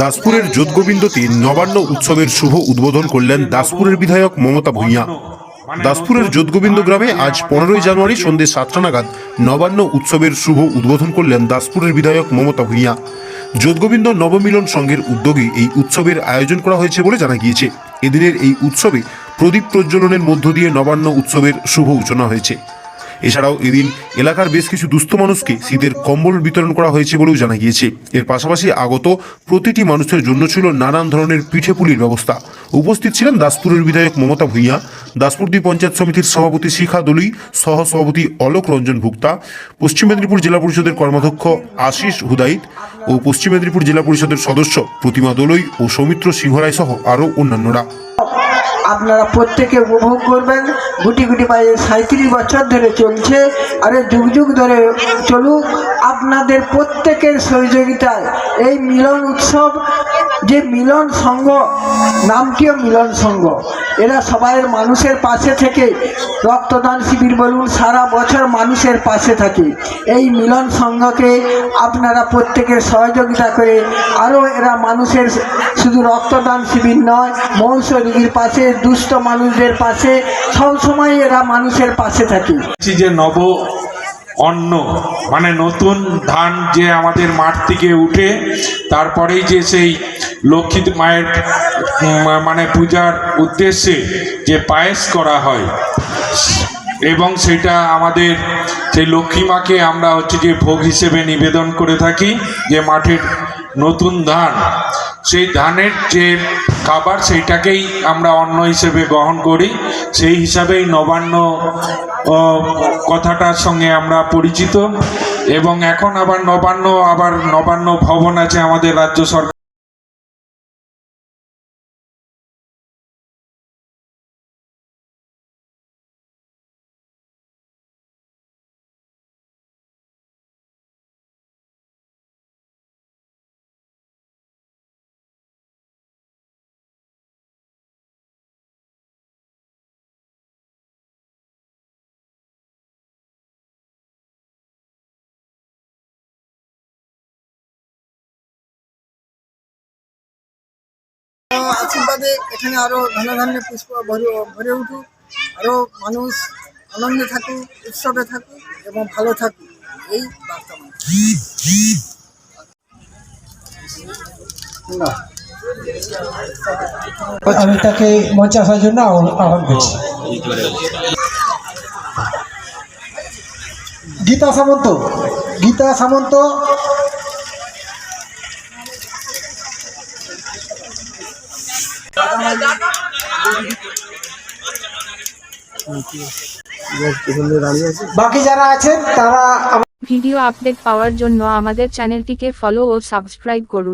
দাসপুরের যোধগোবিন্দতে নবান্ন উৎসবের শুভ উদ্বোধন করলেন দাসপুরের বিধায়ক মমতা ভূঁইয়া। দাসপুরের যোধগোবিন্দ গ্রামে আজ পনেরোই জানুয়ারি সন্ধ্যে সাতটা নাগাদ নবান্ন উৎসবের শুভ উদ্বোধন করলেন দাসপুরের বিধায়ক মমতা ভূঁইয়া। যোধগোবিন্দ নবমিলন সংঘের উদ্যোগে এই উৎসবের আয়োজন করা হয়েছে বলে জানা গিয়েছে। এদিনের এই উৎসবে প্রদীপ প্রজ্বলনের মধ্য দিয়ে নবান্ন উৎসবের শুভ সূচনা হয়েছে। এছাড়াও এদিন এলাকার বেশ কিছু দুস্থ মানুষকে শীতের কম্বল বিতরণ করা হয়েছে বলেও জানা গিয়েছে। এর পাশাপাশি আগত প্রতিটি মানুষের জন্য ছিল নানান ধরনের পিঠে পুলির ব্যবস্থা। উপস্থিত ছিলেন দাসপুরের বিধায়ক মমতা ভূঁইয়া দাসপুরদি পঞ্চায়েত সমিতির সভাপতি শিখা দলুই সহ সভাপতি অলোক রঞ্জন ভুক্তা, পশ্চিম মেদিনীপুর জেলা পরিষদের কর্মাধ্যক্ষ আশিস হুদাইত ও পশ্চিম মেদিনীপুর জেলা পরিষদের সদস্য প্রতিমা দলুই ও সৌমিত্র সিংহরায় সহ আরও অন্যান্যরা। আপনারা প্রত্যেকে উপভোগ করবেন। গুটি গুটি পায়ে সাঁত্রিশ বছর ধরে চলছে। আরে যুগ যুগ ধরে চলুক, আপনাদের প্রত্যেকের সহযোগিতায় এই মিলন উৎসব, যে মিলন সংঘ নামটিও মিলন সংঘ এরা সবাই মানুষের পাশে থেকে রক্তদান শিবির বলুন, সারা বছর মানুষের পাশে থাকে। এই মিলন সংঘকে আপনারা প্রত্যেকের সহযোগিতা করে আরও এরা মানুষের শুধু রক্তদান শিবির নয় মৌস রোগীর পাশে, দুস্থ মানুষদের পাশে সবসময় এরা মানুষের পাশে থাকে। যে নব অন্ন মানে নতুন ধান যে আমাদের মাঠ থেকে উঠে, তারপরেই যে সেই লক্ষ্মী মায়ের মানে পূজার উদ্দেশ্যে যে পায়েস করা হয়। এবং সেটা আমাদের সেই লক্ষ্মী মাকে আমরা হচ্ছে যে ভোগ হিসেবে নিবেদন করে থাকি যে মাঠের নতুন ধান। সেই ধানের যে খাবার সেইটাকেই আমরা অন্ন হিসেবে গ্রহণ করি। সেই হিসাবেই নবান্ন কথাটার সঙ্গে আমরা পরিচিত। এবং এখন আবার নবান্ন আবার নবান্ন ভবন আছে আমাদের রাজ্য সরকার আশীর্বাদে এখানে আরও ধানে ধানে পুষ্প ভরে উঠুক, আরও মানুষ আনন্দে থাকুক, উৎসবে থাকুক এবং ভালো থাকুক। এই বার্তা আমি তাকে মঞ্চে আসার জন্য আহ্বান করছি। গীতা সামন্ত গীতা সামন্ত বাকি যারা আছেন তারা ভিডিও আপডেট পাওয়ার জন্য আমাদের চ্যানেলটিকে ফলো ও সাবস্ক্রাইব করুন।